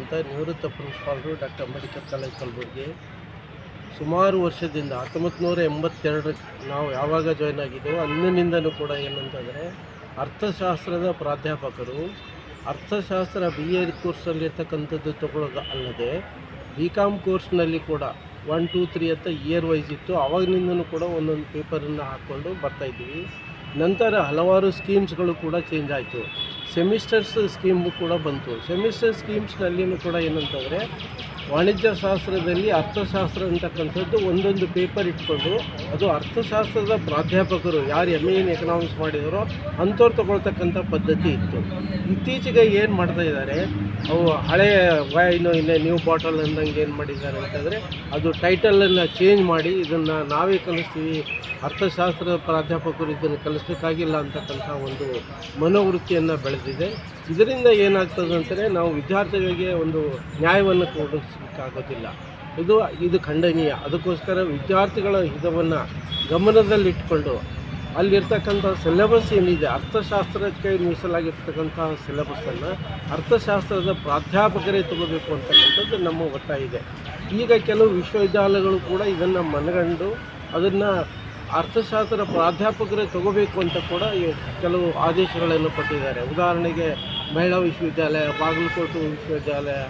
ಅಂತ ನಿವೃತ್ತ ಪ್ರಿನ್ಸಿಪಾಲರು ಡಾಕ್ಟರ್ ಅಂಬೇಡ್ಕರ್ ಕಾಲೇಜ್ ಕಲಬುರ್ಗಿ. ಸುಮಾರು ವರ್ಷದಿಂದ ಹತ್ತೊಂಬತ್ತು ನೂರ ಎಂಬತ್ತೆರಡು ನಾವು ಯಾವಾಗ ಜಾಯ್ನ್ ಆಗಿದ್ದೇವೋ ಅಂದಿನಿಂದಲೂ ಕೂಡ ಏನಂತಂದರೆ, ಅರ್ಥಶಾಸ್ತ್ರದ ಪ್ರಾಧ್ಯಾಪಕರು, ಅರ್ಥಶಾಸ್ತ್ರ ಬಿ ಎ ಕೋರ್ಸಲ್ಲಿರ್ತಕ್ಕಂಥದ್ದು ತಗೊಳ್ಳೋದು ಅಲ್ಲದೆ ಬಿ ಕಾಮ್ ಕೋರ್ಸ್ನಲ್ಲಿ ಕೂಡ ಒನ್ ಟೂ ತ್ರೀ ಅಂತ ಇಯರ್ ವೈಸ್ ಇತ್ತು. ಆವಾಗಿನಿಂದನೂ ಕೂಡ ಒಂದೊಂದು ಪೇಪರನ್ನು ಹಾಕ್ಕೊಂಡು ಬರ್ತಾಯಿದ್ದೀವಿ ನಂತರ ಹಲವಾರು ಸ್ಕೀಮ್ಸ್ಗಳು ಕೂಡ ಚೇಂಜ್ ಆಯಿತು. ಸೆಮಿಸ್ಟರ್ಸ್ ಸ್ಕೀಮು ಕೂಡ ಬಂತು. ಸೆಮಿಸ್ಟರ್ ಸ್ಕೀಮ್ಸ್ನಲ್ಲಿಯೂ ಕೂಡ ಏನಂತಂದರೆ ವಾಣಿಜ್ಯ ಶಾಸ್ತ್ರದಲ್ಲಿ ಅರ್ಥಶಾಸ್ತ್ರ ಅಂತಕ್ಕಂಥದ್ದು ಒಂದೊಂದು ಪೇಪರ್ ಇಟ್ಕೊಂಡು ಅದು ಅರ್ಥಶಾಸ್ತ್ರದ ಪ್ರಾಧ್ಯಾಪಕರು ಯಾರು ಎಂ ಎನ್ ಎಕನಾಮಿಕ್ಸ್ ಮಾಡಿದರೋ ಅಂಥವ್ರು ತಗೊಳ್ತಕ್ಕಂಥ ಪದ್ಧತಿ ಇತ್ತು. ಇತ್ತೀಚೆಗೆ ಏನು ಮಾಡ್ತಾ ಇದ್ದಾರೆ, ಅವು ಹಳೆಯ ವೈನು ಇನ್ನೇ ನ್ಯೂ ಬಾಟಲ್ ಅಂದಂಗೆ ಏನು ಮಾಡಿದ್ದಾರೆ ಅಂತಂದರೆ ಅದು ಟೈಟಲನ್ನು ಚೇಂಜ್ ಮಾಡಿ ಇದನ್ನು ನಾವೇ ಕಲಿಸ್ತೀವಿ, ಅರ್ಥಶಾಸ್ತ್ರದ ಪ್ರಾಧ್ಯಾಪಕರು ಇದನ್ನು ಕಲಿಸ್ಬೇಕಾಗಿಲ್ಲ ಅಂತಕ್ಕಂಥ ಒಂದು ಮನೋವೃತ್ತಿಯನ್ನು ಬೆಳೆದಿದೆ. ಇದರಿಂದ ಏನಾಗ್ತದೆ ಅಂತಂದರೆ ನಾವು ವಿದ್ಯಾರ್ಥಿಗಳಿಗೆ ಒಂದು ನ್ಯಾಯವನ್ನು ಕೊಡಿಸಲಿಕ್ಕಾಗೋದಿಲ್ಲ ಇದು ಇದು ಖಂಡನೀಯ. ಅದಕ್ಕೋಸ್ಕರ ವಿದ್ಯಾರ್ಥಿಗಳ ಹಿತವನ್ನು ಗಮನದಲ್ಲಿಟ್ಟುಕೊಂಡು ಅಲ್ಲಿರ್ತಕ್ಕಂಥ ಸಿಲೆಬಸ್ ಏನಿದೆ, ಅರ್ಥಶಾಸ್ತ್ರಕ್ಕೆ ಮೀಸಲಾಗಿರ್ತಕ್ಕಂಥ ಸಿಲೆಬಸ್ಸನ್ನು ಅರ್ಥಶಾಸ್ತ್ರದ ಪ್ರಾಧ್ಯಾಪಕರೇ ತಗೋಬೇಕು ಅಂತಕ್ಕಂಥದ್ದು ನಮ್ಮ ಒತ್ತಾಯ ಇದೆ. ಈಗ ಕೆಲವು ವಿಶ್ವವಿದ್ಯಾಲಯಗಳು ಕೂಡ ಇದನ್ನು ಮನಗಂಡು ಅದನ್ನು ಅರ್ಥಶಾಸ್ತ್ರ ಪ್ರಾಧ್ಯಾಪಕರೇ ತಗೋಬೇಕು ಅಂತ ಕೂಡ ಕೆಲವು ಆದೇಶಗಳನ್ನು ಕೊಟ್ಟಿದ್ದಾರೆ. ಉದಾಹರಣೆಗೆ ಮಹಿಳಾ ವಿಶ್ವವಿದ್ಯಾಲಯ ಬಾಗಲಕೋಟು ವಿಶ್ವವಿದ್ಯಾಲಯ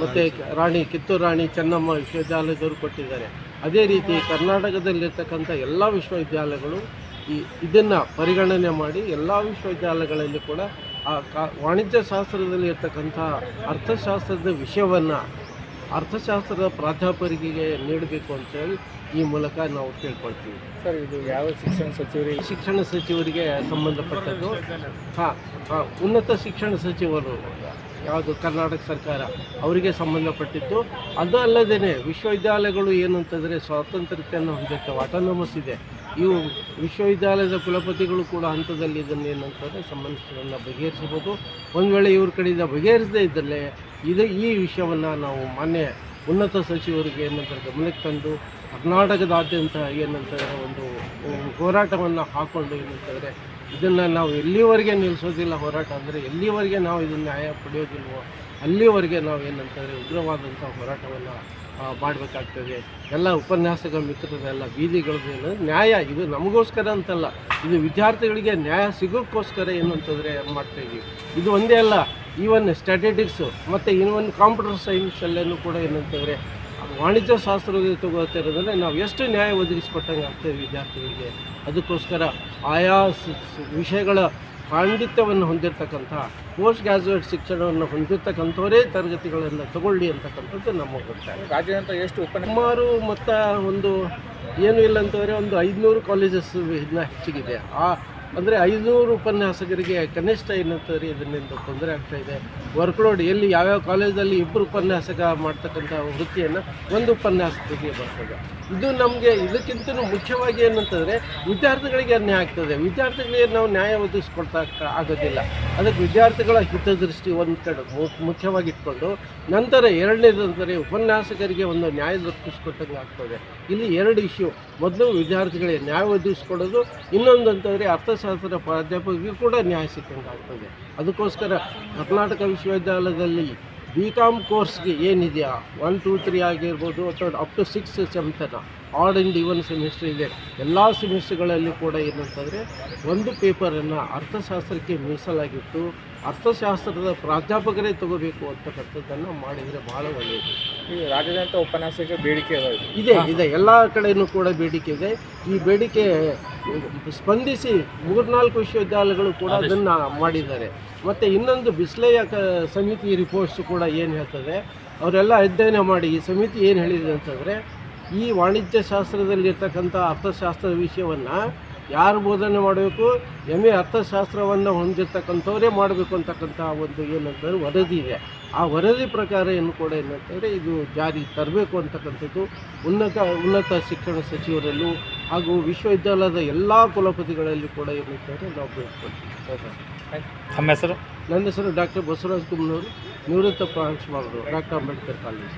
ಮತ್ತು ರಾಣಿ ಕಿತ್ತೂರು ರಾಣಿ ಚೆನ್ನಮ್ಮ ವಿಶ್ವವಿದ್ಯಾಲಯದವರು ಕೊಟ್ಟಿದ್ದಾರೆ. ಅದೇ ರೀತಿ ಕರ್ನಾಟಕದಲ್ಲಿರ್ತಕ್ಕಂಥ ಎಲ್ಲ ವಿಶ್ವವಿದ್ಯಾಲಯಗಳು ಈ ಇದನ್ನು ಪರಿಗಣನೆ ಮಾಡಿ ಎಲ್ಲ ವಿಶ್ವವಿದ್ಯಾಲಯಗಳಲ್ಲಿ ಕೂಡ ಆ ಕಾ ವಾಣಿಜ್ಯ ಶಾಸ್ತ್ರದಲ್ಲಿ ಇರ್ತಕ್ಕಂಥ ಅರ್ಥಶಾಸ್ತ್ರದ ವಿಷಯವನ್ನು ಅರ್ಥಶಾಸ್ತ್ರದ ಪ್ರಾಧ್ಯಾಪಕರಿಗೆ ನೀಡಬೇಕು ಅಂತೇಳಿ ಈ ಮೂಲಕ ನಾವು ಕೇಳ್ಕೊಳ್ತೀವಿ. ಸರ್ ಇದು ಯಾವ ಶಿಕ್ಷಣ ಸಚಿವರಿಗೆ? ಶಿಕ್ಷಣ ಸಚಿವರಿಗೆ ಸಂಬಂಧಪಟ್ಟದ್ದು. ಹಾಂ ಹಾಂ ಉನ್ನತ ಶಿಕ್ಷಣ ಸಚಿವರು ಯಾವುದು ಕರ್ನಾಟಕ ಸರ್ಕಾರ ಅವರಿಗೆ ಸಂಬಂಧಪಟ್ಟಿತ್ತು ಅದು ಅಲ್ಲದೇ ವಿಶ್ವವಿದ್ಯಾಲಯಗಳು ಏನು ಅಂತಂದರೆ ಸ್ವಾತಂತ್ರ್ಯತೆಯನ್ನು ಹೊಂದಕ್ಕೆ ಆಟೋನಮಸ್ ಇದೆ. ಇವು ವಿಶ್ವವಿದ್ಯಾಲಯದ ಕುಲಪತಿಗಳು ಕೂಡ ಹಂತದಲ್ಲಿ ಇದನ್ನು ಏನಂತಂದರೆ ಸಂಬಂಧಿಸಿದ ಬಗೆಹರಿಸಬಹುದು. ಒಂದು ವೇಳೆ ಇವ್ರ ಕಡೆಯಿಂದ ಬಗೆಹರಿಸದೇ ಇದ್ದರೆ ಇದು ಈ ವಿಷಯವನ್ನು ನಾವು ಮಾನ್ಯ ಉನ್ನತ ಸಚಿವರಿಗೆ ಏನಂತಾರೆ ಗಮನಕ್ಕೆ ತಂದು ಕರ್ನಾಟಕದಾದ್ಯಂತ ಏನಂತಾರೆ ಒಂದು ಹೋರಾಟವನ್ನು ಹಾಕ್ಕೊಂಡು ಏನಂತಂದರೆ ಇದನ್ನು ನಾವು ಎಲ್ಲಿವರೆಗೆ ನಿಲ್ಲಿಸೋದಿಲ್ಲ ಹೋರಾಟ ಅಂದರೆ ಎಲ್ಲಿವರೆಗೆ ನಾವು ಇದನ್ನು ನ್ಯಾಯ ಪಡೆಯೋದಿಲ್ವೋ ಅಲ್ಲಿವರೆಗೆ ನಾವು ಏನಂತಂದರೆ ಉಗ್ರವಾದಂಥ ಹೋರಾಟವನ್ನು ಮಾಡಬೇಕಾಗ್ತದೆ. ಎಲ್ಲ ಉಪನ್ಯಾಸಕ ಮಿತ್ರರೆಲ್ಲ ಬೀದಿಗಳದ್ದೇನು ನ್ಯಾಯ, ಇದು ನಮಗೋಸ್ಕರ ಅಂತಲ್ಲ. ಇದು ವಿದ್ಯಾರ್ಥಿಗಳಿಗೆ ನ್ಯಾಯ ಸಿಗೋಕ್ಕೋಸ್ಕರ ಏನು ಅಂತಂದರೆ ಮಾಡ್ತಾಯಿದ್ದೀವಿ ಇದು ಒಂದೇ ಅಲ್ಲ. ಈವನ್ ಸ್ಟ್ಯಾಟಿಟಿಕ್ಸು ಮತ್ತು ಇನ್ನೊಂದು ಕಂಪ್ಯೂಟರ್ ಸೈನ್ಸಲ್ಲೇನು ಕೂಡ ಏನಂತಂದರೆ ವಾಣಿಜ್ಯ ಶಾಸ್ತ್ರದಲ್ಲಿ ತಗೋತಿರೋದಂದರೆ ನಾವು ಎಷ್ಟು ನ್ಯಾಯ ಒದಗಿಸ್ಕೊಟ್ಟಂಗೆ ಆಗ್ತೇವೆ ವಿದ್ಯಾರ್ಥಿಗಳಿಗೆ. ಅದಕ್ಕೋಸ್ಕರ ಆಯಾ ವಿಷಯಗಳ ಪಾಂಡಿತ್ಯವನ್ನು ಹೊಂದಿರತಕ್ಕಂಥ ಪೋಸ್ಟ್ ಗ್ರಾಜುಯೇಟ್ ಶಿಕ್ಷಣವನ್ನು ಹೊಂದಿರತಕ್ಕಂಥವರೇ ತರಗತಿಗಳನ್ನು ತಗೊಳ್ಳಿ ಅಂತಕ್ಕಂಥದ್ದು ನಮ್ಮ ರಾಜ್ಯದಂತ ಎಷ್ಟು ಸುಮಾರು ಮತ್ತು ಒಂದು ಏನು ಇಲ್ಲ ಅಂತಂದರೆ ಒಂದು ಐದುನೂರು ಕಾಲೇಜಸ್ ಇದನ್ನ ಹೆಚ್ಚಿಗಿದೆ. ಆ ಅಂದರೆ ಐದುನೂರು ಉಪನ್ಯಾಸಕರಿಗೆ ಕನಿಷ್ಠ ಏನಂತಂದರೆ ಇದರಿಂದ ತೊಂದರೆ ಆಗ್ತಾ ಇದೆ. ವರ್ಕ್ಲೋಡ್ ಎಲ್ಲಿ ಯಾವ್ಯಾವ ಕಾಲೇಜಲ್ಲಿ ಇಬ್ಬರು ಉಪನ್ಯಾಸಕ ಮಾಡ್ತಕ್ಕಂಥ ವೃತ್ತಿಯನ್ನು ಒಂದು ಉಪನ್ಯಾಸಕರಿಗೆ ಬರ್ತದೆ. ಇದು ನಮಗೆ ಇದಕ್ಕಿಂತ ಮುಖ್ಯವಾಗಿ ಏನಂತಂದರೆ ವಿದ್ಯಾರ್ಥಿಗಳಿಗೆ ಅನ್ಯಾಯ ಆಗ್ತದೆ. ವಿದ್ಯಾರ್ಥಿಗಳಿಗೆ ನಾವು ನ್ಯಾಯ ಒದಗಿಸ್ಕೊಡ್ತಾ ಆಗೋದಿಲ್ಲ. ಅದಕ್ಕೆ ವಿದ್ಯಾರ್ಥಿಗಳ ಹಿತದೃಷ್ಟಿ ಒಂದು ಕಡೆ ಮುಖ್ಯವಾಗಿ ಇಟ್ಕೊಂಡು ನಂತರ ಎರಡನೇದಂದರೆ ಉಪನ್ಯಾಸಕರಿಗೆ ಒಂದು ನ್ಯಾಯ ದೊರಕಿಸ್ಕೊಟ್ಟಂಗೆ ಆಗ್ತದೆ. ಇಲ್ಲಿ ಎರಡು ಇಶ್ಯೂ. ಮೊದಲು ವಿದ್ಯಾರ್ಥಿಗಳಿಗೆ ನ್ಯಾಯ ಒದಗಿಸ್ಕೊಡೋದು, ಇನ್ನೊಂದು ಅಂತಂದರೆ ಅರ್ಥಶಾಸ್ತ್ರ ಪ್ರಾಧ್ಯಾಪಕರಿಗೂ ಕೂಡ ನ್ಯಾಯ ಸಿಕ್ಕಂಗೆ ಆಗ್ತದೆ. ಅದಕ್ಕೋಸ್ಕರ ಕರ್ನಾಟಕ ವಿಶ್ವವಿದ್ಯಾಲಯದಲ್ಲಿ ಬಿ ಕಾಮ್ ಕೋರ್ಸ್ಗೆ ಏನಿದೆಯಾ? ಒನ್ ಟೂ ತ್ರೀ ಆಗಿರ್ಬೋದು ಅಥವಾ ಅಪ್ ಟು ಸಿಕ್ಸ್ ಸೆಮ್ತನ ಆಡ್ ಆ್ಯಂಡ್ ಇವನ್ ಸೆಮಿಸ್ಟರ್ ಇದೆ. ಎಲ್ಲ ಸೆಮಿಸ್ಟರ್ಗಳಲ್ಲಿ ಕೂಡ ಏನಂತಂದರೆ ಒಂದು ಪೇಪರನ್ನು ಅರ್ಥಶಾಸ್ತ್ರಕ್ಕೆ ಮೀಸಲಾಗಿಟ್ಟು ಅರ್ಥಶಾಸ್ತ್ರದ ಪ್ರಾಧ್ಯಾಪಕರೇ ತಗೋಬೇಕು ಅಂತಕ್ಕಂಥದ್ದನ್ನು ಮಾಡಿದರೆ ಭಾಳ ಒಳ್ಳೆಯದು. ಈ ರಾಜ್ಯಾದ್ಯಂತ ಉಪನ್ಯಾಸಕ್ಕೆ ಬೇಡಿಕೆ ಇದೆ. ಇದೆ ಎಲ್ಲ ಕಡೆಯೂ ಕೂಡ ಬೇಡಿಕೆ ಇದೆ. ಈ ಬೇಡಿಕೆ ಸ್ಪಂದಿಸಿ ಮೂರ್ನಾಲ್ಕು ವಿಶ್ವವಿದ್ಯಾಲಯಗಳು ಕೂಡ ಅದನ್ನು ಮಾಡಿದ್ದಾರೆ. ಮತ್ತು ಇನ್ನೊಂದು ಬಿಸ್ಲೆಯ ಕ ಸಮಿತಿ ರಿಪೋರ್ಟ್ಸ್ ಕೂಡ ಏನು ಹೇಳ್ತದೆ ಅವರೆಲ್ಲ ಅಧ್ಯಯನ ಮಾಡಿ ಈ ಸಮಿತಿ ಏನು ಹೇಳಿದೆ ಅಂತಂದರೆ ಈ ವಾಣಿಜ್ಯ ಶಾಸ್ತ್ರದಲ್ಲಿರ್ತಕ್ಕಂಥ ಅರ್ಥಶಾಸ್ತ್ರದ ವಿಷಯವನ್ನು ಯಾರು ಬೋಧನೆ ಮಾಡಬೇಕು? ಎಂ ಎ ಅರ್ಥಶಾಸ್ತ್ರವನ್ನು ಹೊಂದಿರ್ತಕ್ಕಂಥವರೇ ಮಾಡಬೇಕು ಅಂತಕ್ಕಂಥ ಒಂದು ಏನಂತಂದರೆ ವರದಿ ಇದೆ. ಆ ವರದಿ ಪ್ರಕಾರ ಏನು ಕೂಡ ಏನಂತಂದರೆ ಇದು ಜಾರಿ ತರಬೇಕು ಅಂತಕ್ಕಂಥದ್ದು. ಉನ್ನತ ಉನ್ನತ ಶಿಕ್ಷಣ ಸಚಿವರಲ್ಲೂ ಹಾಗೂ ವಿಶ್ವವಿದ್ಯಾಲಯದ ಎಲ್ಲ ಕುಲಪತಿಗಳಲ್ಲಿ ಕೂಡ ಏನಂತಂದರೆ ನಾವು ಬೇಡ್ಕೊಳ್ತೀವಿ. ತಮ್ಮ ಹೆಸರು? ನನ್ನ ಹೆಸರು ಡಾಕ್ಟರ್ ಬಸವರಾಜ್ ಕುಮ್ನೂರು ನಿವೃತ್ತ ಪ್ರಾಂಶುಪಾಲರು ಡಾಕ್ಟರ್ ಅಂಬೇಡ್ಕರ್ ಕಾಲೇಜ್.